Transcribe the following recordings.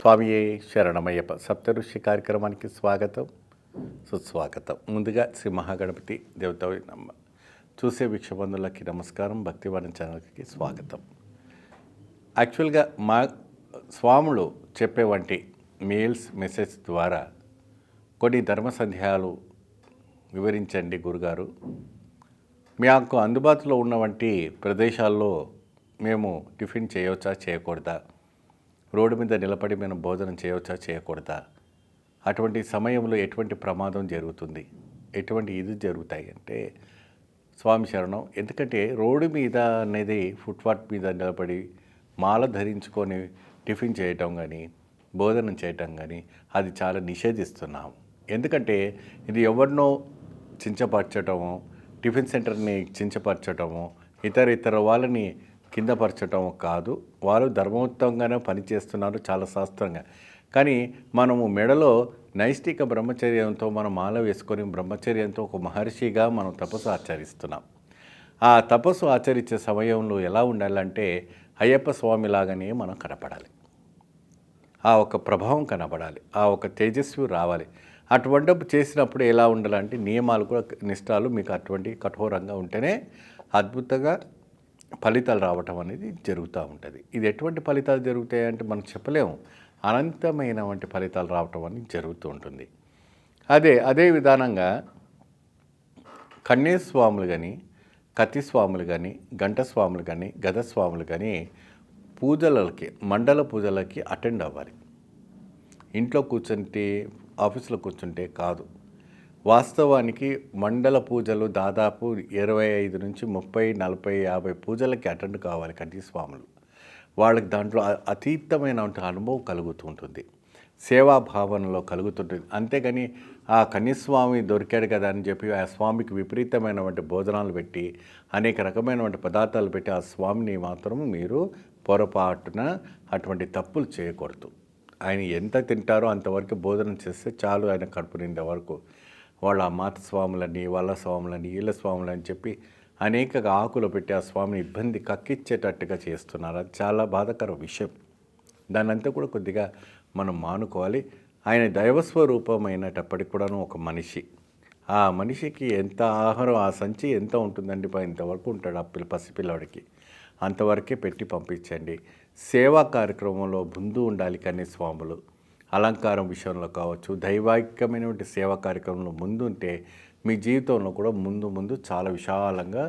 స్వామియే శరణమయ్యప్ప. సప్తఋషి కార్యక్రమానికి స్వాగతం సుస్వాగతం. ముందుగా శ్రీ మహాగణపతి దేవత నమ్మ చూసే వీక్షబంధులకి నమస్కారం భక్తివాణి ఛానల్కి స్వాగతం. యాక్చువల్గా మా స్వాములు చెప్పే వంటి మెయిల్స్ మెసేజ్ ద్వారా కొన్ని ధర్మ సందేహాలు వివరించండి గురుగారు. మాకు అందుబాటులో ఉన్న వంటి ప్రదేశాల్లో మేము టిఫిన్ చేయవచ్చా చేయకూడదా? రోడ్డు మీద నిలబడి మేము భోజనం చేయవచ్చా? చేయకూడదా? అటువంటి సమయంలో ఎటువంటి ప్రమాదం జరుగుతుంది? ఎటువంటి ఇది జరుగుతాయి అంటే స్వామి శరణం ఎందుకంటే రోడ్డు మీద అనేది ఫుట్పాత్ మీద నిలబడి మాల ధరించుకొని టిఫిన్ చేయటం కానీ భోజనం చేయటం కానీ అది చాలా నిషేధిస్తున్నాం ఎందుకంటే ఇది ఎవరినో చించపరచటము టిఫిన్ సెంటర్ని చించపరచటము ఇతర ఇతర వాళ్ళని కిందపరచటం కాదు. వాళ్ళు ధర్మోత్తంగానే పనిచేస్తున్నారు చాలా శాస్త్రంగా. కానీ మనము మెడలో నైష్టిక బ్రహ్మచర్యంతో మనం మాల వేసుకొని బ్రహ్మచర్యంతో ఒక మహర్షిగా మనం తపస్సు ఆచరిస్తున్నాం. ఆ తపస్సు ఆచరించే సమయంలో ఎలా ఉండాలంటే అయ్యప్ప స్వామి లాగానే మనం కనపడాలి. ఆ ఒక ప్రభావం కనపడాలి. ఆ ఒక తేజస్వి రావాలి. అటువంటి చేసినప్పుడు ఎలా ఉండాలంటే నియమాలు కూడా నిష్టాలు మీకు అటువంటి కఠోరంగా ఉంటేనే అద్భుతంగా ఫలితాలు రావటం అనేది జరుగుతూ ఉంటుంది. ఇది ఎటువంటి ఫలితాలు జరుగుతాయి అంటే మనం చెప్పలేము. అనంతమైనటువంటి ఫలితాలు రావటం అనేది జరుగుతూ ఉంటుంది. అదే అదే విధానంగా కన్నేస్వాములు కానీ కత్తి స్వాములు కానీ గంటస్వాములు కానీ గదస్వాములు కానీ పూజలకి మండల పూజలకి అటెండ్ అవ్వాలి. ఇంట్లో కూర్చుంటే ఆఫీసులో కూర్చుంటే కాదు. వాస్తవానికి మండల పూజలు దాదాపు ఇరవై ఐదు నుంచి ముప్పై నలభై యాభై పూజలకి అటెండ్ కావాలి కంటి స్వాములు వాళ్ళకి దాంట్లో అతీతమైన అనుభవం కలుగుతూ ఉంటుంది. సేవా భావనలో కలుగుతుంటుంది అంతేగాని ఆ కన్యస్వామి దొరికాడు కదా అని చెప్పి ఆ స్వామికి విపరీతమైనటువంటి భోజనాలు పెట్టి అనేక రకమైనటువంటి పదార్థాలు పెట్టి ఆ స్వామిని మాత్రం మీరు పొరపాటున అటువంటి తప్పులు చేయకూడదు. ఆయన ఎంత తింటారో అంతవరకు భోజనం చేస్తే చాలు ఆయన కడుపు నిండే వరకు. వాళ్ళ మాత స్వాములని వాళ్ళ స్వాములని వీళ్ళ స్వాములని చెప్పి అనేక ఆకులు పెట్టి ఆ స్వామిని ఇబ్బంది కక్కిచ్చేటట్టుగా చేస్తున్నారు. అది చాలా బాధాకర విషయం. దాన్నంతా కూడా కొద్దిగా మనం మానుకోవాలి. ఆయన దైవస్వరూపమైనటప్పటికి కూడాను ఒక మనిషి. ఆ మనిషికి ఎంత ఆహారం ఆ సంచి ఎంత ఉంటుందండి ఇంతవరకు ఉంటాడు ఆ పిల్ల పసిపిల్లవాడికి అంతవరకే పెట్టి పంపించండి. సేవా కార్యక్రమంలో ముందు ఉండాలి కానీ స్వాములు. అలంకారం విషయంలో కావచ్చు దైవాహికమైనటువంటి సేవా కార్యక్రమంలో ముందుంటే మీ జీవితంలో కూడా ముందు ముందు చాలా విశాలంగా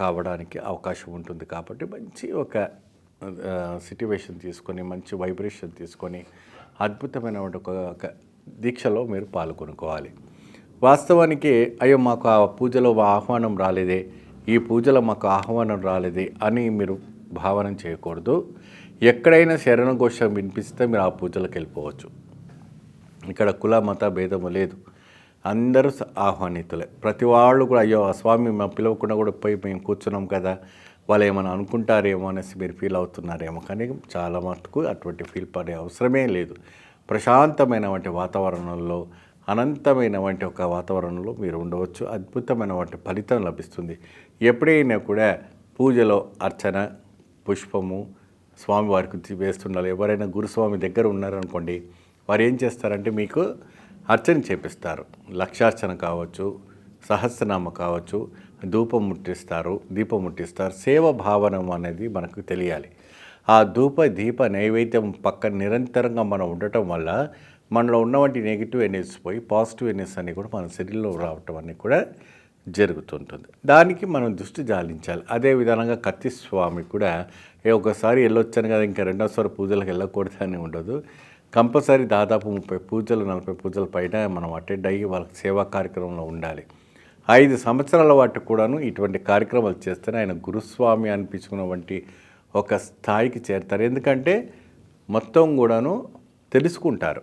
కావడానికి అవకాశం ఉంటుంది. కాబట్టి మంచి ఒక సిట్యువేషన్ తీసుకొని మంచి వైబ్రేషన్ తీసుకొని అద్భుతమైనటువంటి ఒక ఒక దీక్షలో మీరు పాల్గొనుకోవాలి. వాస్తవానికి అయ్యో మాకు ఆ పూజలో ఆహ్వానం రాలేదే ఈ పూజలో మాకు ఆహ్వానం రాలేదే అని మీరు భావన చేయకూడదు. ఎక్కడైనా శరణం ఘోష వినిపిస్తే మీరు ఆ పూజలకు వెళ్ళిపోవచ్చు. ఇక్కడ కుల మత భేదము లేదు. అందరూ ఆహ్వానితులే. ప్రతి వాళ్ళు కూడా అయ్యో ఆ స్వామి మా పిలవకుండా కూడా పోయి మేము కూర్చున్నాం కదా వాళ్ళు ఏమైనా అనుకుంటారేమో అనేసి మీరు ఫీల్ అవుతున్నారేమో. కానీ చాలా మటుకు అటువంటి ఫీల్ పడే అవసరమే లేదు. ప్రశాంతమైనటువంటి వాతావరణంలో అనంతమైనటువంటి ఒక వాతావరణంలో మీరు ఉండవచ్చు. అద్భుతమైనటువంటి ఫలితం లభిస్తుంది. ఎప్పుడైనా కూడా పూజలో అర్చన పుష్పము స్వామి వారికి వేస్తుండాలి ఎవరైనా గురుస్వామి దగ్గర ఉన్నారనుకోండి వారు ఏం చేస్తారంటే మీకు అర్చన చేపిస్తారు. లక్షార్చన కావచ్చు సహస్రనామ కావచ్చు ధూపం ముట్టిస్తారు దీపం ముట్టిస్తారు. సేవ భావనం అనేది మనకు తెలియాలి. ఆ ధూప దీప నైవేద్యం పక్కన నిరంతరంగా మనం ఉండటం వల్ల మనలో ఉన్నవంటి నెగిటివ్ ఎనర్జీస్ పోయి పాజిటివ్ ఎనర్జీస్ అన్నీ కూడా మన శరీరంలో రావటం అన్నీ కూడా జరుగుతుంటుంది. దానికి మనం దృష్టి జాలించాలి. అదే విధానంగా కత్తి స్వామి కూడా ఏ ఒకసారి వెళ్ళొచ్చాను కదా ఇంకా రెండోసారి పూజలకు వెళ్ళకూడదు అని ఉండదు. కంపల్సరీ దాదాపు ముప్పై పూజలు నలభై పూజల పైన మనం అటెండ్ అయ్యి వాళ్ళకి సేవా కార్యక్రమంలో ఉండాలి. ఐదు సంవత్సరాల వాటికి కూడాను ఇటువంటి కార్యక్రమాలు చేస్తేనే ఆయన గురుస్వామి అనిపించుకున్నటువంటి ఒక స్థాయికి చేరుతారు. ఎందుకంటే మొత్తం కూడాను తెలుసుకుంటారు.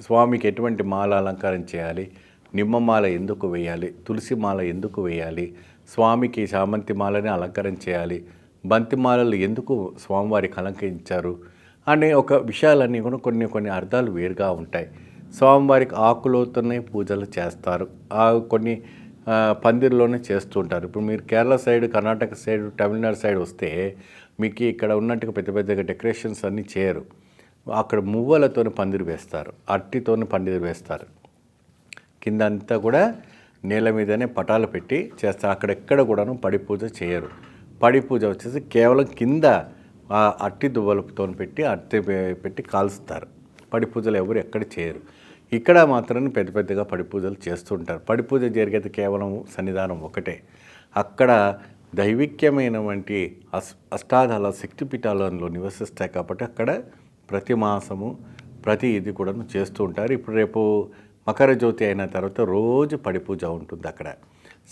స్వామికి ఎటువంటి మాల అలంకారం చేయాలి నిమ్మమాల ఎందుకు వేయాలి? తులసి మాల ఎందుకు వేయాలి? స్వామికి చామంతి మాలని అలంకరణ చేయాలి. బంతిమాలలు ఎందుకు స్వామివారికి అలంకరించారు? అనే ఒక విషయాలన్నీ కూడా కొన్ని కొన్ని అర్థాలు వేరుగా ఉంటాయి. స్వామివారికి ఆకులతోనే పూజలు చేస్తారు. ఆ కొన్ని పందిర్లోనే చేస్తూ ఉంటారు. ఇప్పుడు మీరు Kerala side Karnataka side Tamil Nadu side వస్తే మీకు ఇక్కడ ఉన్నట్టుగా పెద్ద పెద్దగా డెకరేషన్స్ అన్నీ చేయరు. అక్కడ మువ్వలతోని పందిరి వేస్తారు. అట్టితోని పందిరి వేస్తారు. కింద అంతా కూడా నేల మీదనే పటాలు పెట్టి చేస్తారు అక్కడెక్కడ కూడాను పడి పూజ చేయరు. పడి పూజ వచ్చేసి కేవలం కింద ఆ అట్టి దువ్వలతో పెట్టి అట్టి పెట్టి కాలుస్తారు. పడి పూజలు ఎవరు ఎక్కడ చేయరు. ఇక్కడ మాత్రం పెద్ద పెద్దగా పడి పూజలు చేస్తుంటారు. పడి పూజ జరిగేది కేవలం సన్నిధానం ఒకటే. అక్కడ దైవిక్యమైన వంటి అస్ అష్టాధాల శక్తిపీఠాలలో నివసిస్తాయి కాబట్టి అక్కడ ప్రతి మాసము ప్రతి ఇది కూడా చేస్తూ ఉంటారు. ఇప్పుడు రేపు మకర జ్యోతి అయిన తర్వాత రోజు పడిపూజ ఉంటుంది అక్కడ.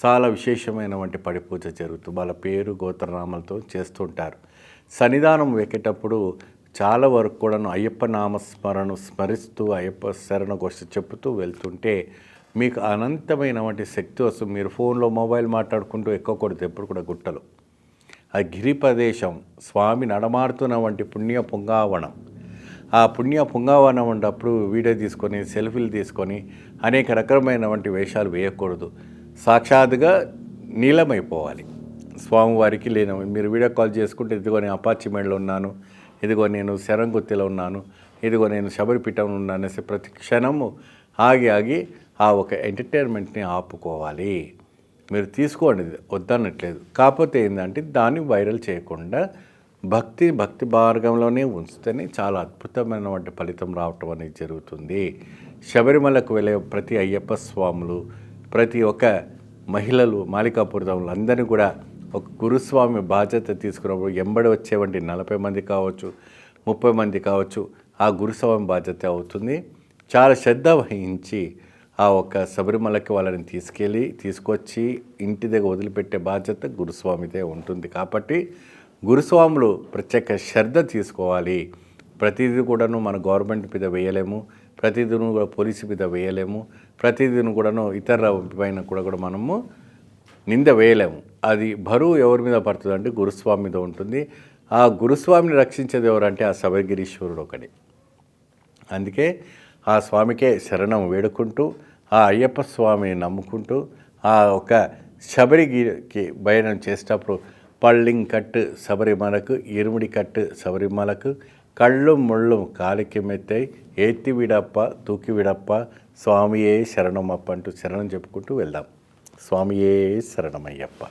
చాలా విశేషమైన వంటి పడి పూజ జరుగుతుంది వాళ్ళ పేరు గోత్రనామాలతో చేస్తుంటారు. సన్నిధానం వెక్కేటప్పుడు చాలా వరకు కూడాను అయ్యప్ప నామస్మరణ స్మరిస్తూ అయ్యప్ప శరణ గోష్ఠి చెప్తూ వెళ్తుంటే మీకు అనంతమైనటువంటి శక్తి వస్తుంది. మీరు ఫోన్లో మొబైల్ మాట్లాడుకుంటూ ఎక్కకూడదు ఎప్పుడు కూడా గుట్టలు. ఆ గిరి ప్రదేశం స్వామి నడమాడుతున్న వంటి పుణ్య పొంగావనం. ఆ పుణ్య పుంగావనం ఉన్నప్పుడు వీడియో తీసుకొని సెల్ఫీలు తీసుకొని అనేక రకమైన వంటి వేషాలు వేయకూడదు. సాక్షాత్గా నీలమైపోవాలి. స్వామివారికి లేని. మీరు వీడియో కాల్ చేసుకుంటే ఇదిగో నేను అపాచి మేడలో ఉన్నాను ఇదిగో నేను శరంగుత్తిలో ఉన్నాను ఇదిగో నేను శబరిపీఠంలో ఉన్నాను అనేసి ప్రతి క్షణము ఆగి ఆగి ఆ ఒక ఎంటర్టైన్మెంట్ని ఆపుకోవాలి. మీరు తీసుకోండి వద్దనట్లేదు. కాకపోతే ఏంటంటే దాన్ని వైరల్ చేయకుండా భక్తి భక్తి మార్గంలోనే ఉంచితేనే చాలా అద్భుతమైనటువంటి ఫలితం రావటం అనేది జరుగుతుంది. శబరిమలకు వెళ్ళే ప్రతి అయ్యప్ప స్వాములు ప్రతి ఒక్క మహిళలు మాలికాపురదములు అందరినీ కూడా ఒక గురుస్వామి బాధ్యత తీసుకున్నప్పుడు ఎంబడి వచ్చేవంటి నలభై మంది కావచ్చు ముప్పై మంది కావచ్చు ఆ గురుస్వామి బాధ్యత అవుతుంది. చాలా శ్రద్ధ వహించి ఆ ఒక్క శబరిమలకి వాళ్ళని తీసుకెళ్ళి తీసుకొచ్చి ఇంటి దగ్గర వదిలిపెట్టే బాధ్యత గురుస్వామిదే ఉంటుంది. కాబట్టి గురుస్వాములు ప్రత్యేక శ్రద్ధ తీసుకోవాలి. ప్రతిదీ కూడాను మన గవర్నమెంట్ మీద వేయలేము. ప్రతిదినం కూడా పోలీసు మీద వేయలేము. ప్రతిదినం కూడాను ఇతర పైన కూడా కూడా మనము నింద వేయలేము. అది బరువు ఎవరి మీద పడుతుంది అంటే గురుస్వామి మీద ఉంటుంది. ఆ గురుస్వామిని రక్షించేది ఎవరంటే ఆ శబరిగిరీశ్వరుడు ఒకటి అందుకే ఆ స్వామికే శరణం వేడుకుంటూ ఆ అయ్యప్ప స్వామిని నమ్ముకుంటూ ఆ ఒక శబరిగిరికి బయనం చేసేటప్పుడు పళ్ళింగ్ కట్టు శబరిమలకు ఇరుముడి కట్టు శబరిమలకు కళ్ళు ముళ్ళు కాలికి మెత్తై ఏత్తి విడప్ప తూకి విడప్ప స్వామియే శరణమప్ప అంటూ శరణం చెప్పుకుంటూ వెళ్దాం స్వామియే శరణమయ్యప్ప